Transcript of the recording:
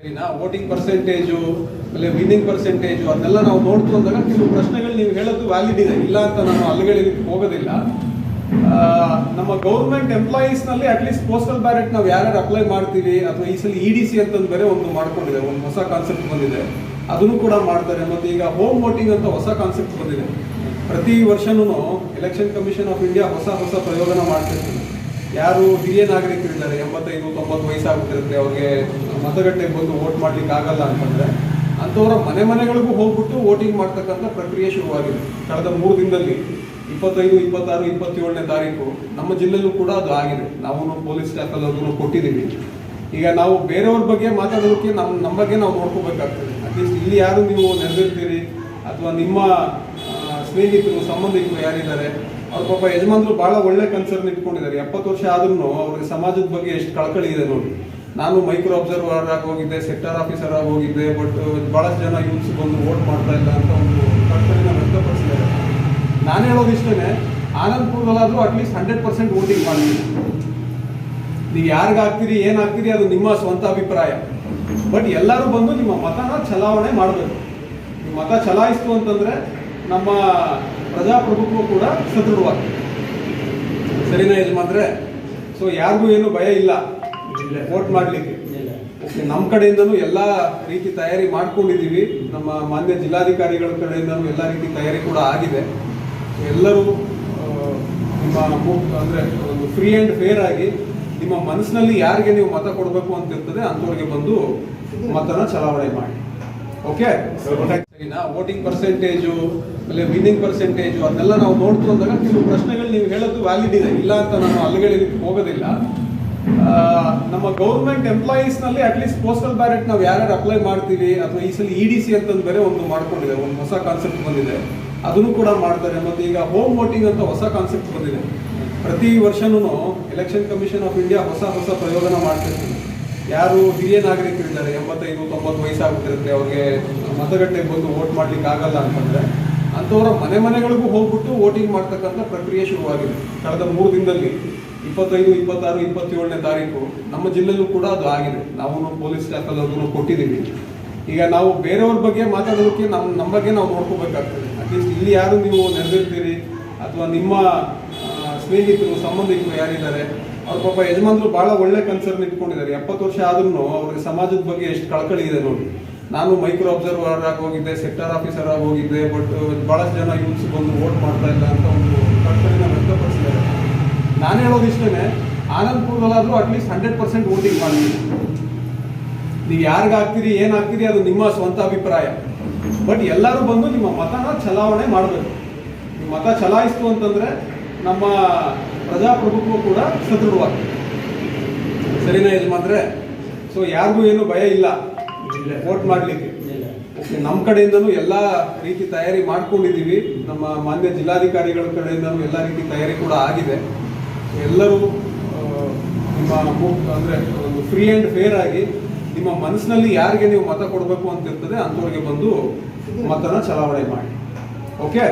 ಸರಿನಾ? Voting percentage ಆಮೇಲೆ winning percentage ಅದನ್ನೆಲ್ಲ ನಾವು ನೋಡ್ತು ಅಂದಾಗ ಕೆಲವು ಪ್ರಶ್ನೆಗಳು ನೀವು ಹೇಳೋದು ವ್ಯಾಲಿಡ್ ಇದೆ. ಇಲ್ಲ ಅಂತ ನಾನು ಅಲ್ಲಿಗಳಿಗೆ ಹೋಗೋದಿಲ್ಲ. ನಮ್ಮ ಗೌರ್ಮೆಂಟ್ ಎಂಪ್ಲಾಯೀಸ್ನಲ್ಲಿ ಅಟ್ಲೀಸ್ಟ್ ಪೋಸ್ಟಲ್ ಬ್ಯಾಲೆಟ್ ನಾವು ಯಾರ್ಯಾರು ಅಪ್ಲೈ ಮಾಡ್ತೀವಿ, ಅಥವಾ ಈ ಸಲ ಇ ಡಿ ಸಿ ಅಂತಂದು ಬೇರೆ ಒಂದು ಮಾಡ್ಕೊಂಡಿದೆ, ಒಂದು ಹೊಸ ಕಾನ್ಸೆಪ್ಟ್ ಬಂದಿದೆ. ಅದನ್ನು ಕೂಡ ಮಾಡ್ತಾರೆ. ಮತ್ತು ಈಗ ಹೋಮ್ ವೋಟಿಂಗ್ ಅಂತ ಹೊಸ ಕಾನ್ಸೆಪ್ಟ್ ಬಂದಿದೆ. ಪ್ರತಿ ವರ್ಷನೂ ಎಲೆಕ್ಷನ್ ಕಮಿಷನ್ ಆಫ್ ಇಂಡಿಯಾ ಹೊಸ ಹೊಸ ಪ್ರಯೋಗನ ಮಾಡ್ತಿರ್ತೀವಿ. ಯಾರು ಹಿರಿಯ ನಾಗರಿಕರಿದ್ದಾರೆ, ಎಂಬತ್ತೈದು, ತೊಂಬತ್ತು ವಯಸ್ಸಾಗುತ್ತಿರುತ್ತೆ ಅವ್ರಿಗೆ ಮತಗಟ್ಟೆಗೆ ಬಂದು ವೋಟ್ ಮಾಡ್ಲಿಕ್ಕೆ ಆಗಲ್ಲ ಅಂತಂದ್ರೆ, ಅಂಥವರ ಮನೆ ಮನೆಗಳಿಗೂ ಹೋಗ್ಬಿಟ್ಟು ವೋಟಿಂಗ್ ಮಾಡ್ತಕ್ಕಂಥ ಪ್ರಕ್ರಿಯೆ ಶುರುವಾಗಿದೆ. ಕಳೆದ ಮೂರು ದಿನದಲ್ಲಿ, ಇಪ್ಪತ್ತೈದು, ಇಪ್ಪತ್ತಾರು, ಇಪ್ಪತ್ತೇಳನೇ ತಾರೀಕು ನಮ್ಮ ಜಿಲ್ಲೆಯಲ್ಲೂ ಕೂಡ ಅದು ಆಗಿದೆ. ನಾವು ಪೊಲೀಸ್ ಸ್ಟಾಫಲ್ಲಿ ಕೊಟ್ಟಿದ್ದೀವಿ. ಈಗ ನಾವು ಬೇರೆಯವ್ರ ಬಗ್ಗೆ ಮಾತಾಡೋದಕ್ಕೆ ನಮ್ಮ ನಮ್ಮ ಬಗ್ಗೆ ನಾವು ನೋಡ್ಕೋಬೇಕಾಗ್ತದೆ. ಅಟ್ಲೀಸ್ಟ್ ಇಲ್ಲಿ ಯಾರು ನೀವು ನೆರೆದಿರ್ತೀರಿ? ಅಥವಾ ನಿಮ್ಮ ಸ್ನೇಹಿತರು, ಸಂಬಂಧಿಕರು ಯಾರಿದ್ದಾರೆ? ಅವ್ರ ಪಾಪ ಯಜಮಾನ್ರು ಬಹಳ ಒಳ್ಳೆ ಕನ್ಸರ್ನ್ ಇಟ್ಕೊಂಡಿದ್ದಾರೆ. ಎಪ್ಪತ್ತು ವರ್ಷ ಆದ್ರೂ ಅವ್ರಿಗೆ ಸಮಾಜದ ಬಗ್ಗೆ ಎಷ್ಟು ಕಳಕಳಿ ಇದೆ ನೋಡಿ. ನಾನು ಮೈಕ್ರೋ ಅಬ್ಸರ್ವರ್ ಆಗಿ ಹೋಗಿದ್ದೆ ಸೆಕ್ಟರ್ ಆಫೀಸರ್ ಆಗಿ ಹೋಗಿದ್ದೆ ಬಟ್ ಬಹಳಷ್ಟು ಜನ ಯೂತ್ಸ್ ಬಂದು ವೋಟ್ ಮಾಡ್ತಾ ಇಲ್ಲ ಅಂತ ಒಂದು ಕಳಕಳಿನ ವ್ಯಕ್ತಪಡಿಸಿದ್ದಾರೆ. ನಾನು ಹೇಳೋದು ಇಷ್ಟೇ ಆನಂದ್ಪುರದಲ್ಲಾದರೂ at least hundred percent voting ಮಾಡಿ. ನೀವು ಯಾರಿಗಾಗ್ತೀರಿ ಹಾಕ್ತೀರಿ, ಏನು ಹಾಕ್ತೀರಿ, ಅದು ನಿಮ್ಮ ಸ್ವಂತ ಅಭಿಪ್ರಾಯ. ಬಟ್ ಎಲ್ಲರೂ ಬಂದು ನಿಮ್ಮ ಮತನ ಚಲಾವಣೆ ಮಾಡಬೇಕು. ನಿಮ್ಮ ಮತ ಚಲಾಯಿಸ್ತು ಅಂತಂದರೆ ನಮ್ಮ ಪ್ರಜಾಪ್ರಭುತ್ವ ಕೂಡ ಸದೃಢವಾಗಿದೆ. ಸರಿನಾ ಮಾತ್ರ? ಸೊ ಯಾರಿಗೂ ಏನು ಭಯ ಇಲ್ಲ. ವೋಟ್ ಮಾಡಲಿಕ್ಕೆ. ನಮ್ಮ ಕಡೆಯಿಂದನೂ ಎಲ್ಲ ರೀತಿ ತಯಾರಿ ಮಾಡ್ಕೊಂಡಿದ್ದೀವಿ ನಮ್ಮ ಮಾನ್ಯ ಜಿಲ್ಲಾಧಿಕಾರಿಗಳ ಕಡೆಯಿಂದನೂ ಎಲ್ಲ ರೀತಿ ತಯಾರಿ ಕೂಡ ಆಗಿದೆ. ಎಲ್ಲರೂ ನಿಮ್ಮ ಅಂದರೆ ಒಂದು ಫ್ರೀ ಆ್ಯಂಡ್ ಫೇರ್ ಆಗಿ ನಿಮ್ಮ ಮನಸ್ಸಿನಲ್ಲಿ ಯಾರಿಗೆ ನೀವು ಮತ ಕೊಡಬೇಕು ಅಂತ ಇರ್ತದೆ ಅಂಥವ್ರಿಗೆ ಬಂದು ಮತನ ಚಲಾವಣೆ ಮಾಡಿ. ಓಕೆ ಸರಿನಾ ವೋಟಿಂಗ್ ಪರ್ಸೆಂಟೇಜು ಆಮೇಲೆ ವಿನ್ನಿಂಗ್ ಪರ್ಸೆಂಟೇಜು ಅದನ್ನೆಲ್ಲ ನಾವು ನೋಡ್ತು ಅಂದಾಗ ಕೆಲವು ಪ್ರಶ್ನೆಗಳು ನೀವು ಹೇಳೋದು ವ್ಯಾಲಿಡ್ ಇದೆ. ಇಲ್ಲ ಅಂತ ನಾನು ಅಲ್ಲಿಗಳಿಗೆ ಹೋಗೋದಿಲ್ಲ. ನಮ್ಮ ಗೌರ್ಮೆಂಟ್ ಎಂಪ್ಲಾಯೀಸ್ನಲ್ಲಿ ಅಟ್ಲೀಸ್ಟ್ ಪೋಸ್ಟಲ್ ಬ್ಯಾಲೆಟ್ ನಾವು ಯಾರ್ಯಾರು ಅಪ್ಲೈ ಮಾಡ್ತೀವಿ, ಅಥವಾ ಈ ಸಲ ಇ ಡಿ ಸಿ ಅಂತಂದು ಬೇರೆ ಒಂದು ಮಾಡ್ಕೊಂಡಿದೆ, ಒಂದು ಹೊಸ ಕಾನ್ಸೆಪ್ಟ್ ಬಂದಿದೆ. ಅದನ್ನು ಕೂಡ ಮಾಡ್ತಾರೆ. ಮತ್ತು ಈಗ ಹೋಮ್ ವೋಟಿಂಗ್ ಅಂತ ಹೊಸ ಕಾನ್ಸೆಪ್ಟ್ ಬಂದಿದೆ. ಪ್ರತಿ ವರ್ಷನೂ ಎಲೆಕ್ಷನ್ ಕಮಿಷನ್ ಆಫ್ ಇಂಡಿಯಾ ಹೊಸ ಹೊಸ ಪ್ರಯೋಗನ ಮಾಡ್ತಿರ್ತೀವಿ. ಯಾರು ಹಿರಿಯ ನಾಗರಿಕರಿದ್ದಾರೆ, ಎಂಬತ್ತೈದು, ತೊಂಬತ್ತು ವಯಸ್ಸಾಗ್ಬಿಟ್ಟಿರುತ್ತೆ ಅವ್ರಿಗೆ ಮತಗಟ್ಟೆಗೆ ಬಂದು ವೋಟ್ ಮಾಡ್ಲಿಕ್ಕೆ ಆಗಲ್ಲ ಅಂತಂದ್ರೆ, ಅಂಥವರ ಮನೆ ಮನೆಗಳಿಗೂ ಹೋಗ್ಬಿಟ್ಟು ವೋಟಿಂಗ್ ಮಾಡ್ತಕ್ಕಂಥ ಪ್ರಕ್ರಿಯೆ ಶುರುವಾಗಿದೆ. ಕಳೆದ ಮೂರು ದಿನದಲ್ಲಿ, ಇಪ್ಪತ್ತೈದು, ಇಪ್ಪತ್ತಾರು, ಇಪ್ಪತ್ತೇಳನೇ ತಾರೀಕು, ನಮ್ಮ ಜಿಲ್ಲೆಯಲ್ಲೂ ಕೂಡ ಅದು ಆಗಿದೆ. ನಾವು ಪೊಲೀಸ್ ಸ್ಟಾಫಲ್ಲಿ ಕೊಟ್ಟಿದ್ದೀವಿ. ಈಗ ನಾವು ಬೇರೆಯವ್ರ ಬಗ್ಗೆ ಮಾತಾಡೋದಕ್ಕೆ ನಮ್ಮ ನಮ್ಮ ಬಗ್ಗೆ ನಾವು ನೋಡ್ಕೋಬೇಕಾಗ್ತದೆ. ಅಟ್ಲೀಸ್ಟ್ ಇಲ್ಲಿ ಯಾರು ನೀವು ನೆರೆದಿರ್ತೀರಿ? ಅಥವಾ ನಿಮ್ಮ ಸ್ನೇಹಿತರು, ಸಂಬಂಧಿಕರು ಯಾರಿದ್ದಾರೆ? ಅವ್ರ ಪಾಪ ಯಜಮಾನ್ರು ಬಹಳ ಒಳ್ಳೆ ಕನ್ಸರ್ನ್ ಇಟ್ಕೊಂಡಿದ್ದಾರೆ. ಎಪ್ಪತ್ತು ವರ್ಷ ಆದ್ರೂ ಅವ್ರಿಗೆ ಸಮಾಜದ ಬಗ್ಗೆ ಎಷ್ಟು ಕಳಕಳಿ ಇದೆ ನೋಡಿ. ನಾನು ಮೈಕ್ರೋ ಅಬ್ಸರ್ವರ್ ಆಗಿ ಹೋಗಿದ್ದೆ ಸೆಕ್ಟರ್ ಆಫೀಸರ್ ಆಗಿ ಹೋಗಿದ್ದೆ ಬಟ್ ಬಹಳಷ್ಟು ಜನ ಯೂತ್ಸ್ ಬಂದು ವೋಟ್ ಮಾಡ್ತಾ ಇಲ್ಲ ಅಂತ ಒಂದು ಕಳಕಳಿನ ವ್ಯಕ್ತಪಡಿಸಿದ್ದಾರೆ. ನಾನು ಹೇಳೋದು ಇಷ್ಟೇ ಆನಂದ್ಪುರದಲ್ಲಾದರೂ at least hundred percent voting ಮಾಡಿ ನೀವು ಯಾರಿಗಾಗ್ತೀರಿ ಏನಾಗ್ತೀರಿ ಅದು ನಿಮ್ಮ ಸ್ವಂತ ಅಭಿಪ್ರಾಯ. ಬಟ್ ಎಲ್ಲರೂ ಬಂದು ನಿಮ್ಮ ಮತನ ಚಲಾವಣೆ ಮಾಡಬೇಕು. ನಿಮ್ಮ ಮತ ಚಲಾಯಿಸ್ತು ಅಂತಂದರೆ ನಮ್ಮ ಪ್ರಜಾಪ್ರಭುತ್ವ ಕೂಡ ಸದೃಢವಾಗಿದೆ ಸರಿನಾ ಯಜಮಾನ್ರೆ ಸೊ ಯಾರಿಗೂ ಏನು ಭಯ ಇಲ್ಲ. ವೋಟ್ ಮಾಡಲಿಕ್ಕೆ. ನಮ್ಮ ಕಡೆಯಿಂದನೂ ಎಲ್ಲ ರೀತಿ ತಯಾರಿ ಮಾಡ್ಕೊಂಡಿದ್ದೀವಿ. ನಮ್ಮ ಮಾನ್ಯ ಜಿಲ್ಲಾಧಿಕಾರಿಗಳ ಕಡೆಯಿಂದನೂ ಎಲ್ಲ ರೀತಿ ತಯಾರಿ ಕೂಡ ಆಗಿದೆ. ಎಲ್ಲರೂ ನಿಮ್ಮ ಅಂದರೆ ಅಂದ್ರೆ ಒಂದು ಫ್ರೀ ಆ್ಯಂಡ್ ಫೇರ್ ಆಗಿ ನಿಮ್ಮ ಮನಸ್ಸಿನಲ್ಲಿ ಯಾರಿಗೆ ನೀವು ಮತ ಕೊಡಬೇಕು ಅಂತ ಇರ್ತದೆ ಅಂಥವ್ರಿಗೆ ಬಂದು ಮತನ ಚಲಾವಣೆ ಮಾಡಿ. ಓಕೆ